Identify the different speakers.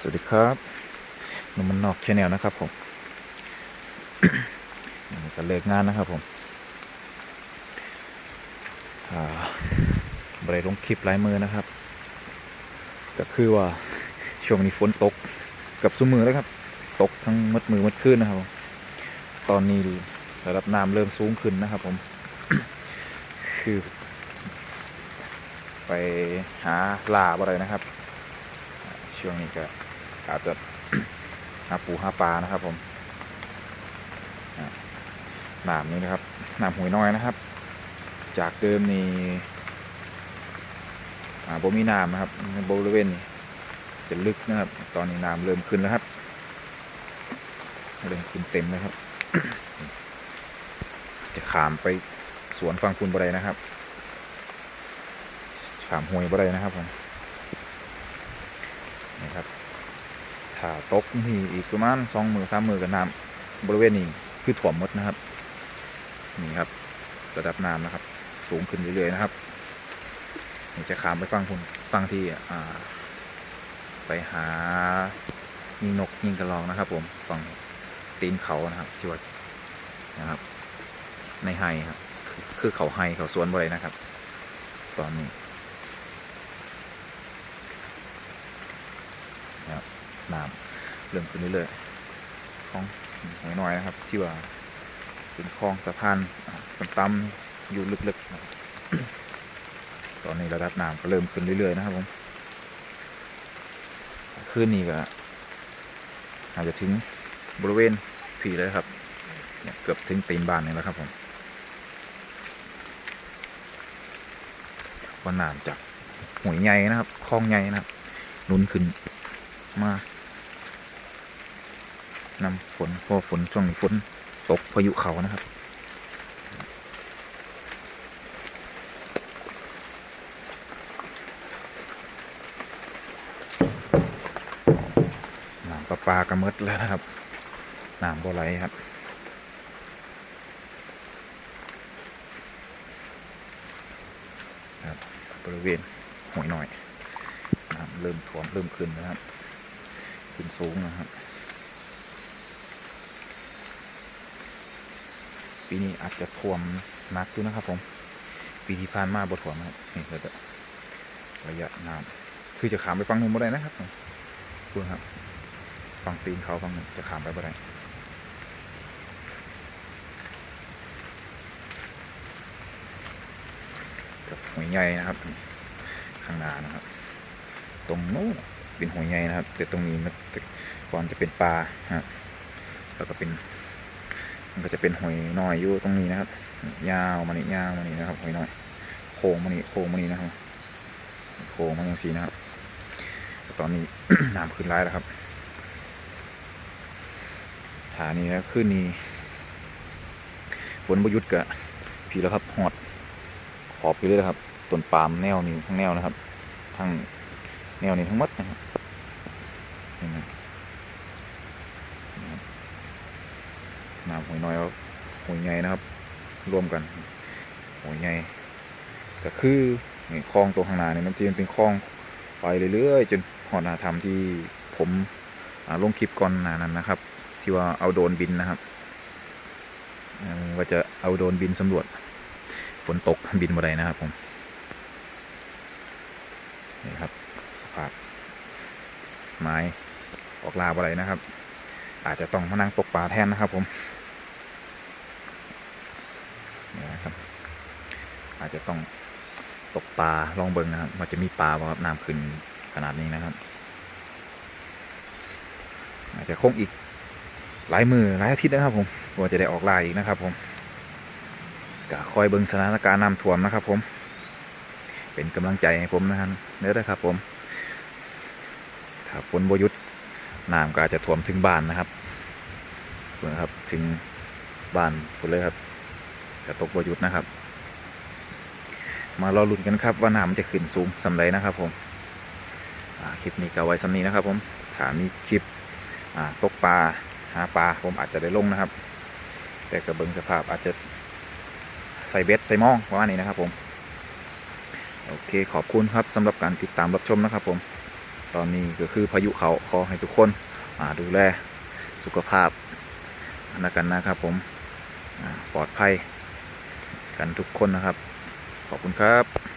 Speaker 1: สวัสดีครับหนุ่มมันนอกชาแนลนะครับผมนี่ก็เลิกงานนะครับผมบริลงคลิปลายมือนะครับ ก็คือว่าช่วงนี้ฝนตกกับสุมือแล้วครับ ตกทั้งมัดมือมัดขึ้นนะครับ ตอนนี้ระดับน้ำเริ่มสูงขึ้นนะครับผม คือ ไปหาลาอะไรนะครับ ช่วงนี้ก็อาจจะหาปูหาปลานะครับ ผมน้ำนี่นะครับน้ำหวยน้อยนะครับ จากเดิมนี่าบ่มีน้ำนะครับบริเวณนี้จะลึกนะครับ ตอนนี้น้ำเริ่มขึ้นแล้วครับเริ่มขึ้นเต็มแล้วครับ จะขามไปสวนฟังคุณบ่ได้นะครับขามห้วยบ่ได้นะครับผม นี่ครับถ้าตกนี่อีกประมาณสองมือสามมือกับน้ำบริเวณนี้คือถ่วมมดนะครับ นี่ครับ ระดับน้ำนะครับ สูงขึ้นเรื่อยๆนะครับนี่จะขามไปฟังคุณฟังที่อ่า ไปหายิงนกยิงกระรองนะครับ ผมฝั่งตีนเขานะครับที่ว่านะครับ ในไฮครับ คือเขาไฮเขาสวนบรินะครับ ตอนนี้ น้ำเริ่มขึ้นเรื่อยๆคลองหอยน้อยนะครับ ที่ว่าเป็นคลองสะพานต่ำๆอยู่ลึกๆนะตอนนี้ระดับน้ำก็เริ่มขึ้นเรื่อยๆนะครับผมคืนนี้ก็อาจจะถึงบริเวณผีเลยครับเนี่ยเกือบถึงตีนบ้านนี่แล้วครับผมวันน้ำจากหวยใหญ่นะครับคลองใหญ่นะครับนุนขึ้นมา นำฝนเพราะฝนช่วงนี้ฝนตกพายุเขานะครับ น้ำประปากระมดแล้วนะครับ น้ำบ่ไหลครับครับบริเวณหวยหน่อยน้ำเริ่มท่วมเริ่มขึ้นนะครับ ขึ้นสูงนะครับ ปีนี้อาจจะท่วมหนักอยู่นะครับผม ปีที่ผ่านมาบ่ท่วมนะครับนี่ก็จะระยะน้ำคือจะขามไปฟังนู้นบ่ได้นะครับผมดูครับฟังตีนเขาฟังนู้นจะขามไปบ่ได้กับหวยใหญ่นะครับ ข้างหน้านะครับ ตรงนู้นเป็นหวยใหญ่นะครับ แต่ตรงนี้มันก่อนจะเป็นปลาฮะแล้วก็เป็น ก็จะเป็นหอยน้อยอยู่ตรงนี้นะครับ ยาวมานี่ยาวมานี่นะครับหอยน้อย โค้งมานี่โค้งมานี่นะครับ โค้งมาอย่างสีนะครับ ตอนนี้น้ำขึ้นร้ายแล้วครับฐานนี้แล้วขึ้นนี้ฝนบหยุดกะผีแล้วครับหอดขอบไปเลยนะครับต้นปาล์มแนวนี้ทั้งแนวนะครับทั้งแนวนี้ทั้งหมดนะครับเห็นไหมนะครับ น้ำหอยน้อยหอยใหญ่นะครับ รวมกันหอยใหญ่ก็คือนี่คลองตัวข้างหน้านี่มันจะเป็นคลองไปเรื่อยๆจนหอดนาธรรมที่ผมลงคลิปก่อนหน้านั้นนะครับ ที่ว่าเอาโดนบินนะครับว่าจะเอาโดนบินสำรวจ ฝนตกบินมาได้นะครับผมนี่ครับสภาพไม้ออกลาอะไรนะครับ อาจจะต้องมานั่งตกปลาแทนนะครับผมนี่นะครับ อาจจะต้องตกปลาลองเบิงนะครับ มันจะมีปลาครับน้ำขึ้นขนาดนี้นะครับ อาจจะคงอีกหลายมือหลายอาทิตย์นะครับผมกว่าจะได้ออกลายอีกนะครับ ผมก็คอยเบิงสถานการณ์น้ำท่วมนะครับ ผม เป็นกำลังใจให้ผมนะครับเด้อนะครับ ผม ถ้าฝนบยุดน้ำก็อาจจะท่วมถึงบ้านนะครับเพื่อครับถึงบ้านพุ่นเลยครับจะตกบยุดนะครับ มารอลุ้นกันครับว่าน้ำจะขึ้นสูงสำไรนะครับผมคลิปนี้ก็ไว้สำนี้นะครับผมถ้ามีคลิปตกปลาหาปลาผมอาจจะได้ลงนะครับ แต่กระเบิงสภาพอาจจะใส่เบ็ดใส่มองประมาณนี้นะครับผมโอเคขอบคุณครับสำหรับการติดตามรับชมนะครับผม ตอนนี้ก็คือพายุเขาขอให้ทุกคนดูแลสุขภาพนะกันนะครับผมปลอดภัยกันทุกคนนะครับ ขอบคุณครับ